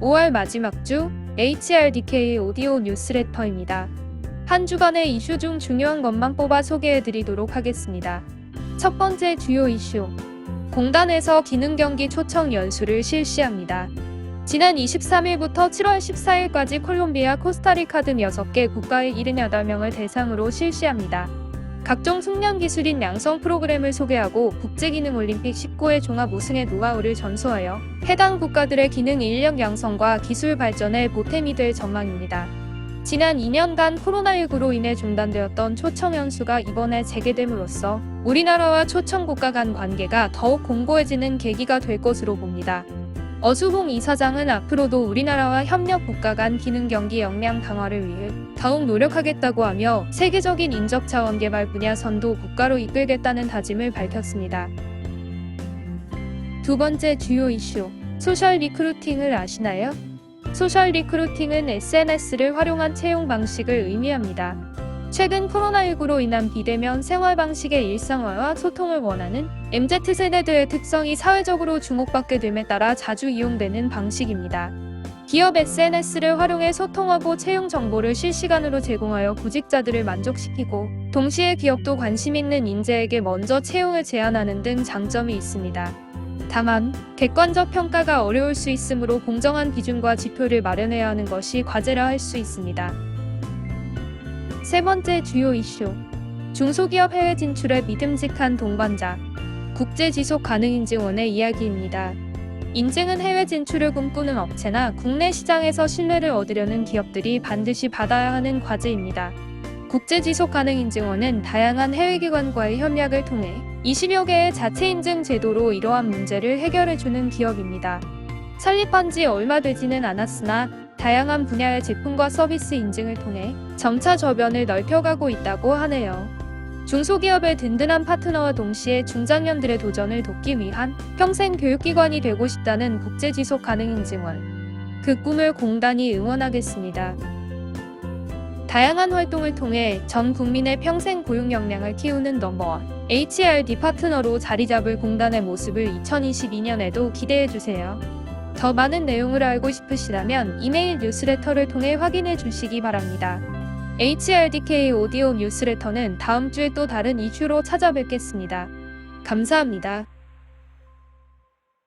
5월 마지막 주 HRDK 오디오 뉴스레터입니다. 한 주간의 이슈 중 중요한 것만 뽑아 소개해 드리도록 하겠습니다. 첫 번째 주요 이슈. 공단에서 기능 경기 초청 연수를 실시합니다. 지난 23일부터 7월 14일까지 콜롬비아, 코스타리카 등 6개 국가의 78명을 대상으로 실시합니다. 각종 숙련 기술인 양성 프로그램을 소개하고 국제기능올림픽 19회 종합 우승의 노하우를 전수하여 해당 국가들의 기능 인력 양성과 기술 발전에 보탬이 될 전망입니다. 지난 2년간 코로나19로 인해 중단되었던 초청 연수가 이번에 재개됨으로써 우리나라와 초청 국가 간 관계가 더욱 공고해지는 계기가 될 것으로 봅니다. 어수봉 이사장은 앞으로도 우리나라와 협력 국가 간 기능 경기 역량 강화를 위해 더욱 노력하겠다고 하며 세계적인 인적 자원 개발 분야 선도 국가로 이끌겠다는 다짐을 밝혔습니다. 두 번째 주요 이슈. 소셜 리크루팅을 아시나요? 소셜 리크루팅은 SNS를 활용한 채용 방식을 의미합니다. 최근 코로나19로 인한 비대면 생활 방식의 일상화와 소통을 원하는 MZ세대들의 특성이 사회적으로 주목받게 됨에 따라 자주 이용되는 방식입니다. 기업 SNS를 활용해 소통하고 채용 정보를 실시간으로 제공하여 구직자들을 만족시키고 동시에 기업도 관심 있는 인재에게 먼저 채용을 제안하는 등 장점이 있습니다. 다만 객관적 평가가 어려울 수 있으므로 공정한 기준과 지표를 마련해야 하는 것이 과제라 할 수 있습니다. 세 번째 주요 이슈. 중소기업 해외 진출에 믿음직한 동반자. 국제 지속 가능 인증원의 이야기입니다. 인증은 해외 진출을 꿈꾸는 업체나 국내 시장에서 신뢰를 얻으려는 기업들이 반드시 받아야 하는 과제입니다. 국제 지속 가능 인증원은 다양한 해외 기관과의 협력을 통해 20여 개의 자체 인증 제도로 이러한 문제를 해결해 주는 기업입니다. 설립한 지 얼마 되지는 않았으나 다양한 분야의 제품과 서비스 인증을 통해 점차 저변을 넓혀가고 있다고 하네요. 중소기업의 든든한 파트너와 동시에 중장년들의 도전을 돕기 위한 평생 교육기관이 되고 싶다는 국제지속 가능 인증원. 그 꿈을 공단이 응원하겠습니다. 다양한 활동을 통해 전 국민의 평생 고용 역량을 키우는 넘버원 HRD 파트너로 자리 잡을 공단의 모습을 2022년에도 기대해 주세요. 더 많은 내용을 알고 싶으시다면 이메일 뉴스레터를 통해 확인해 주시기 바랍니다. HRDK 오디오 뉴스레터는 다음 주에 또 다른 이슈로 찾아뵙겠습니다. 감사합니다.